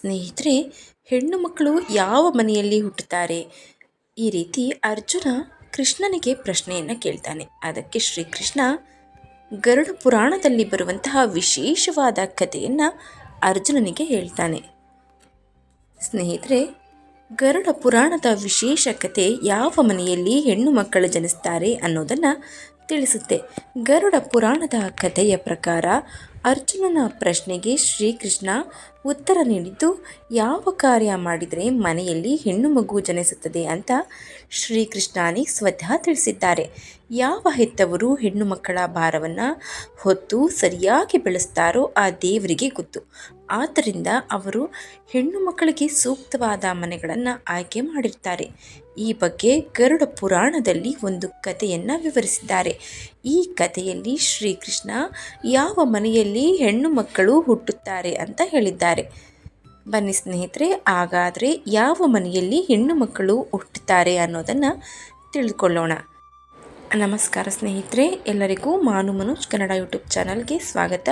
ಸ್ನೇಹಿತರೆ, ಹೆಣ್ಣು ಮಕ್ಕಳು ಯಾವ ಮನೆಯಲ್ಲಿ ಹುಟ್ಟುತ್ತಾರೆ? ಈ ರೀತಿ ಅರ್ಜುನ ಕೃಷ್ಣನಿಗೆ ಪ್ರಶ್ನೆಯನ್ನು ಕೇಳ್ತಾನೆ. ಅದಕ್ಕೆ ಶ್ರೀಕೃಷ್ಣ, ಗರುಡ ಪುರಾಣದಲ್ಲಿ ಬರುವಂತಹ ವಿಶೇಷವಾದ ಕಥೆಯನ್ನು ಅರ್ಜುನನಿಗೆ ಹೇಳ್ತಾನೆ. ಸ್ನೇಹಿತರೆ, ಗರುಡ ಪುರಾಣದ ವಿಶೇಷ ಕತೆ ಯಾವ ಮನೆಯಲ್ಲಿ ಹೆಣ್ಣು ಮಕ್ಕಳು ಜನಿಸ್ತಾರೆ ಅನ್ನೋದನ್ನು ತಿಳಿಸುತ್ತೆ. ಗರುಡ ಪುರಾಣದ ಕಥೆಯ ಪ್ರಕಾರ ಅರ್ಜುನನ ಪ್ರಶ್ನೆಗೆ ಶ್ರೀಕೃಷ್ಣ ಉತ್ತರ ನೀಡಿದ್ದು, ಯಾವ ಕಾರ್ಯ ಮಾಡಿದರೆ ಮನೆಯಲ್ಲಿ ಹೆಣ್ಣು ಮಗು ಜನಿಸುತ್ತದೆ ಅಂತ ಶ್ರೀಕೃಷ್ಣನೇ ಸ್ವತಃ ತಿಳಿಸಿದ್ದಾರೆ. ಯಾವ ಹೆತ್ತವರು ಹೆಣ್ಣು ಮಕ್ಕಳ ಭಾರವನ್ನು ಹೊತ್ತು ಸರಿಯಾಗಿ ಬೆಳೆಸ್ತಾರೋ ಆ ದೇವರಿಗೆ ಗೊತ್ತು. ಆದ್ದರಿಂದ ಅವರು ಹೆಣ್ಣು ಮಕ್ಕಳಿಗೆ ಸೂಕ್ತವಾದ ಮನೆಗಳನ್ನು ಆಯ್ಕೆ ಮಾಡಿರ್ತಾರೆ. ಈ ಬಗ್ಗೆ ಗರುಡ ಪುರಾಣದಲ್ಲಿ ಒಂದು ಕಥೆಯನ್ನು ವಿವರಿಸಿದ್ದಾರೆ. ಈ ಕಥೆಯಲ್ಲಿ ಶ್ರೀಕೃಷ್ಣ ಯಾವ ಮನೆಯಲ್ಲಿ ಹೆಣ್ಣು ಮಕ್ಕಳು ಹುಟ್ಟುತ್ತಾರೆ ಅಂತ ಹೇಳಿದ್ದಾರೆ. ಬನ್ನಿ ಸ್ನೇಹಿತರೆ, ಹಾಗಾದರೆ ಯಾವ ಮನೆಯಲ್ಲಿ ಹೆಣ್ಣು ಮಕ್ಕಳು ಹುಟ್ಟುತ್ತಾರೆ ಅನ್ನೋದನ್ನು ತಿಳಿದುಕೊಳ್ಳೋಣ. ನಮಸ್ಕಾರ ಸ್ನೇಹಿತರೆ, ಎಲ್ಲರಿಗೂ ಮಾನು ಮನೋಜ್ ಕನ್ನಡ ಯೂಟ್ಯೂಬ್ ಚಾನಲ್ಗೆ ಸ್ವಾಗತ.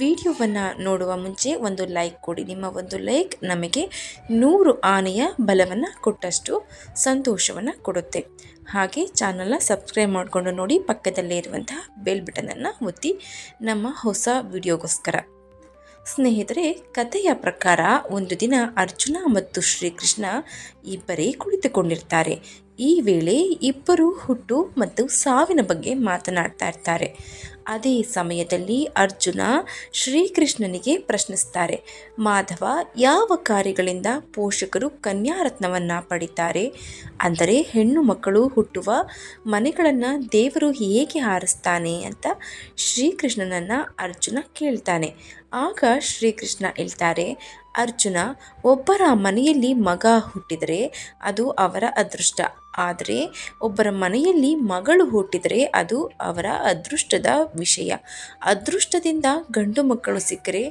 ವಿಡಿಯೋವನ್ನು ನೋಡುವ ಮುಂಚೆ ಒಂದು ಲೈಕ್ ಕೊಡಿ. ನಿಮ್ಮ ಒಂದು ಲೈಕ್ ನಮಗೆ ನೂರು ಆನೆಯ ಬಲವನ್ನು ಕೊಟ್ಟಷ್ಟು ಸಂತೋಷವನ್ನು ಕೊಡುತ್ತೆ. ಹಾಗೆ ಚಾನಲ್ನ ಸಬ್ಸ್ಕ್ರೈಬ್ ಮಾಡಿಕೊಂಡು ನೋಡಿ, ಪಕ್ಕದಲ್ಲೇ ಇರುವಂತಹ ಬೆಲ್ ಬಟನನ್ನು ಒತ್ತಿ ನಮ್ಮ ಹೊಸ ವಿಡಿಯೋಗೋಸ್ಕರ. ಸ್ನೇಹಿತರೆ, ಕಥೆಯ ಪ್ರಕಾರ ಒಂದು ದಿನ ಅರ್ಜುನ ಮತ್ತು ಶ್ರೀಕೃಷ್ಣ ಇಬ್ಬರೇ ಕುಳಿತುಕೊಂಡಿರ್ತಾರೆ. ಈ ವೇಳೆ ಇಬ್ಬರು ಹುಟ್ಟು ಮತ್ತು ಸಾವಿನ ಬಗ್ಗೆ ಮಾತನಾಡ್ತಾ ಇರ್ತಾರೆ. ಅದೇ ಸಮಯದಲ್ಲಿ ಅರ್ಜುನ ಶ್ರೀಕೃಷ್ಣನಿಗೆ ಪ್ರಶ್ನಿಸ್ತಾರೆ. ಮಾಧವ, ಯಾವ ಕಾರ್ಯಗಳಿಂದ ಪೋಷಕರು ಕನ್ಯಾರತ್ನವನ್ನು ಪಡಿತಾರೆ? ಅಂದರೆ ಹೆಣ್ಣು ಮಕ್ಕಳು ಹುಟ್ಟುವ ಮನೆಗಳನ್ನು ದೇವರು ಹೇಗೆ ಹಾರಿಸ್ತಾನೆ ಅಂತ ಶ್ರೀಕೃಷ್ಣನನ್ನು ಅರ್ಜುನ ಕೇಳ್ತಾನೆ. ಆಗ ಶ್ರೀಕೃಷ್ಣ ಹೇಳ್ತಾರೆ, ಅರ್ಜುನ, ಒಬ್ಬರ ಮನೆಯಲ್ಲಿ ಮಗ ಹುಟ್ಟಿದರೆ ಅದು ಅವರ ಅದೃಷ್ಟ. ಆದರೆ ಒಬ್ಬರ ಮನೆಯಲ್ಲಿ ಮಗಳು ಹುಟ್ಟಿದರೆ ಅದು ಅವರ ಅದೃಷ್ಟದ ವಿಷಯ. ಅದೃಷ್ಟದಿಂದ ಗಂಡು ಮಕ್ಕಳು ಸಿಕ್ಕರೆ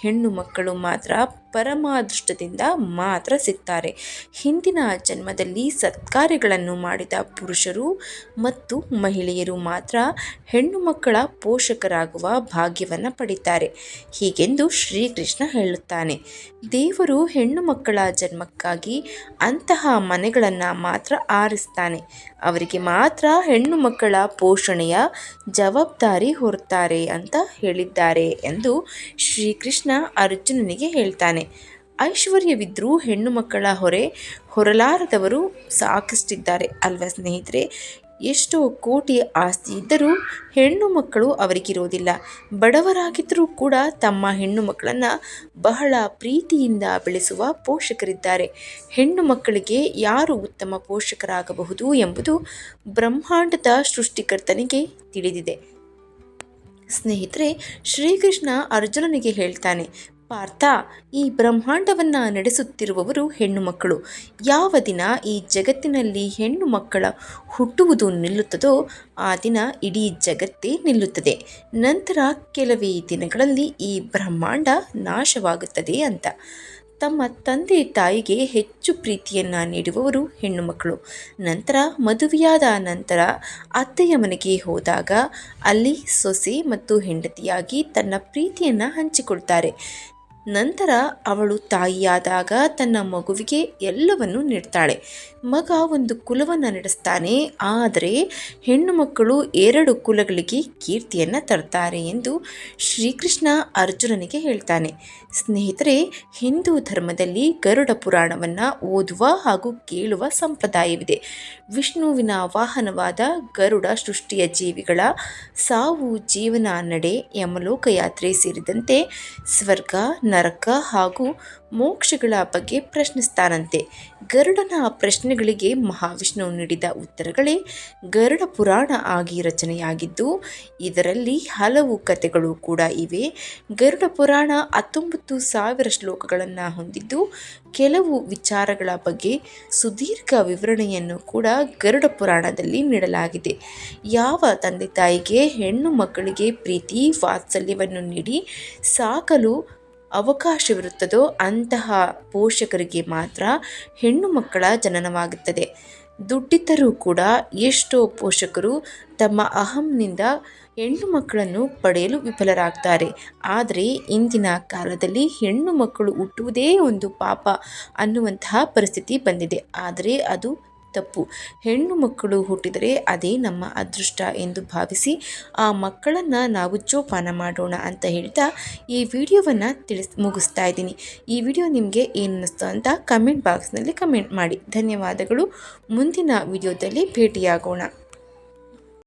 ಹೆಣ್ಣು ಮಕ್ಕಳು ಮಾತ್ರ ಪರಮಾದೃಷ್ಟದಿಂದ ಮಾತ್ರ ಸಿಗ್ತಾರೆ. ಹಿಂದಿನ ಜನ್ಮದಲ್ಲಿ ಸತ್ಕಾರ್ಯಗಳನ್ನು ಮಾಡಿದ ಪುರುಷರು ಮತ್ತು ಮಹಿಳೆಯರು ಮಾತ್ರ ಹೆಣ್ಣು ಮಕ್ಕಳ ಪೋಷಕರಾಗುವ ಭಾಗ್ಯವನ್ನು ಪಡಿತಾರೆ. ಹೀಗೆಂದು ಶ್ರೀಕೃಷ್ಣ ಹೇಳುತ್ತಾನೆ. ದೇವರು ಹೆಣ್ಣು ಮಕ್ಕಳ ಜನ್ಮಕ್ಕಾಗಿ ಅಂತಹ ಮನೆಗಳನ್ನು ಮಾತ್ರ ಆರಿಸ್ತಾನೆ. ಅವರಿಗೆ ಮಾತ್ರ ಹೆಣ್ಣು ಮಕ್ಕಳ ಪೋಷಣೆಯ ಜವಾಬ್ದಾರಿ ಹೊರುತ್ತಾರೆ ಅಂತ ಹೇಳಿದ್ದಾರೆ ಎಂದು ಶ್ರೀಕೃಷ್ಣ ಅರ್ಜುನನಿಗೆ ಹೇಳ್ತಾನೆ. ಐಶ್ವರ್ಯವಿದ್ದರೂ ಹೆಣ್ಣು ಮಕ್ಕಳ ಹೊರೆ ಹೊರಲಾರದವರು ಸಾಕಷ್ಟಿದ್ದಾರೆ ಅಲ್ವಾ ಸ್ನೇಹಿತರೆ? ಎಷ್ಟೋ ಕೋಟಿ ಆಸ್ತಿ ಇದ್ದರೂ ಹೆಣ್ಣು ಮಕ್ಕಳು ಅವರಿಗಿರೋದಿಲ್ಲ. ಬಡವರಾಗಿದ್ದರೂ ಕೂಡ ತಮ್ಮ ಹೆಣ್ಣು ಮಕ್ಕಳನ್ನು ಬಹಳ ಪ್ರೀತಿಯಿಂದ ಬೆಳೆಸುವ ಪೋಷಕರಿದ್ದಾರೆ. ಹೆಣ್ಣು ಮಕ್ಕಳಿಗೆ ಯಾರು ಉತ್ತಮ ಪೋಷಕರಾಗಬಹುದು ಎಂಬುದು ಬ್ರಹ್ಮಾಂಡದ ಸೃಷ್ಟಿಕರ್ತನಿಗೆ ತಿಳಿದಿದೆ. ಸ್ನೇಹಿತರೆ, ಶ್ರೀಕೃಷ್ಣ ಅರ್ಜುನನಿಗೆ ಹೇಳ್ತಾನೆ ಪಾರ್ಥ, ಈ ಬ್ರಹ್ಮಾಂಡವನ್ನು ನಡೆಸುತ್ತಿರುವವರು ಹೆಣ್ಣು ಮಕ್ಕಳು ಯಾವ ದಿನ ಈ ಜಗತ್ತಿನಲ್ಲಿ ಹೆಣ್ಣು ಮಕ್ಕಳ ಹುಟ್ಟುವುದು ನಿಲ್ಲುತ್ತದೋ, ಆ ದಿನ ಇಡೀ ಜಗತ್ತೇ ನಿಲ್ಲುತ್ತದೆ. ನಂತರ ಕೆಲವೇ ದಿನಗಳಲ್ಲಿ ಈ ಬ್ರಹ್ಮಾಂಡ ನಾಶವಾಗುತ್ತದೆ ಅಂತ. ತಮ್ಮ ತಂದೆ ತಾಯಿಗೆ ಹೆಚ್ಚು ಪ್ರೀತಿಯನ್ನು ನೀಡುವವರು ಹೆಣ್ಣು ಮಕ್ಕಳು ನಂತರ ಮದುವೆಯಾದ ನಂತರ ಅತ್ತೆಯ ಮನೆಗೆ ಹೋದಾಗ ಅಲ್ಲಿ ಸೊಸೆ ಮತ್ತು ಹೆಂಡತಿಯಾಗಿ ತನ್ನ ಪ್ರೀತಿಯನ್ನು ಹಂಚಿಕೊಳ್ತಾರೆ. ನಂತರ ಅವಳು ತಾಯಿಯಾದಾಗ ತನ್ನ ಮಗುವಿಗೆ ಎಲ್ಲವನ್ನು ನೀಡ್ತಾಳೆ. ಮಗ ಒಂದು ಕುಲವನ್ನು ನಡೆಸ್ತಾನೆ. ಆದರೆ ಹೆಣ್ಣು ಮಕ್ಕಳು ಎರಡು ಕುಲಗಳಿಗೆ ಕೀರ್ತಿಯನ್ನು ತರ್ತಾರೆ ಎಂದು ಶ್ರೀಕೃಷ್ಣ ಅರ್ಜುನನಿಗೆ ಹೇಳ್ತಾನೆ. ಸ್ನೇಹಿತರೆ, ಹಿಂದೂ ಧರ್ಮದಲ್ಲಿ ಗರುಡ ಪುರಾಣವನ್ನು ಓದುವ ಹಾಗೂ ಕೇಳುವ ಸಂಪ್ರದಾಯವಿದೆ. ವಿಷ್ಣುವಿನ ವಾಹನವಾದ ಗರುಡ ಸೃಷ್ಟಿಯ ಜೀವಿಗಳ ಸಾವು, ಜೀವನ, ನಡೆ ಯಮಲೋಕ ಯಾತ್ರೆ ಸೇರಿದಂತೆ ಸ್ವರ್ಗ ನರಕ ಹಾಗೂ ಮೋಕ್ಷಗಳ ಬಗ್ಗೆ ಪ್ರಶ್ನಿಸ್ತಾನಂತೆ. ಗರುಡನ ಪ್ರಶ್ನೆಗಳಿಗೆ ಮಹಾವಿಷ್ಣು ನೀಡಿದ ಉತ್ತರಗಳೇ ಗರುಡ ಪುರಾಣ ಆಗಿ ರಚನೆಯಾಗಿದ್ದು, ಇದರಲ್ಲಿ ಹಲವು ಕಥೆಗಳು ಕೂಡ ಇವೆ. ಗರುಡ ಪುರಾಣ ಹತ್ತೊಂಬತ್ತು ಸಾವಿರ ಶ್ಲೋಕಗಳನ್ನು ಹೊಂದಿದ್ದು, ಕೆಲವು ವಿಚಾರಗಳ ಬಗ್ಗೆ ಸುದೀರ್ಘ ವಿವರಣೆಯನ್ನು ಕೂಡ ಗರುಡ ಪುರಾಣದಲ್ಲಿ ನೀಡಲಾಗಿದೆ. ಯಾವ ತಂದೆ ತಾಯಿಗೆ ಹೆಣ್ಣು ಮಕ್ಕಳಿಗೆ ಪ್ರೀತಿ, ವಾತ್ಸಲ್ಯವನ್ನು ನೀಡಿ ಸಾಕಲು ಅವಕಾಶವಿರುತ್ತದೋ ಅಂತಹ ಪೋಷಕರಿಗೆ ಮಾತ್ರ ಹೆಣ್ಣು ಮಕ್ಕಳ ಜನನವಾಗುತ್ತದೆ. ದುಡ್ಡಿದ್ದರೂ ಕೂಡ ಎಷ್ಟೋ ಪೋಷಕರು ತಮ್ಮ ಅಹಂನಿಂದ ಹೆಣ್ಣು ಮಕ್ಕಳನ್ನು ಪಡೆಯಲು ವಿಫಲರಾಗ್ತಾರೆ. ಆದರೆ ಇಂದಿನ ಕಾಲದಲ್ಲಿ ಹೆಣ್ಣು ಮಕ್ಕಳು ಹುಟ್ಟುವುದೇ ಒಂದು ಪಾಪ ಅನ್ನುವಂತಹ ಪರಿಸ್ಥಿತಿ ಬಂದಿದೆ. ಆದರೆ ಅದು ತಪ್ಪು. ಹೆಣ್ಣು ಮಕ್ಕಳು ಹುಟ್ಟಿದರೆ ಅದೇ ನಮ್ಮ ಅದೃಷ್ಟ ಎಂದು ಭಾವಿಸಿ, ಆ ಮಕ್ಕಳನ್ನು ನಾವು ಜೋಪಾನ ಮಾಡೋಣ ಅಂತ ಹೇಳ್ತಾ ಈ ವಿಡಿಯೋವನ್ನು ತಿಳಿಸ್, ಮುಗಿಸ್ತಾ ಇದ್ದೀನಿ. ಈ ವಿಡಿಯೋ ನಿಮಗೆ ಏನು ಅನ್ನಿಸ್ತು ಅಂತ ಕಮೆಂಟ್ ಬಾಕ್ಸ್ನಲ್ಲಿ ಕಮೆಂಟ್ ಮಾಡಿ. ಧನ್ಯವಾದಗಳು. ಮುಂದಿನ ವಿಡಿಯೋದಲ್ಲಿ ಭೇಟಿಯಾಗೋಣ.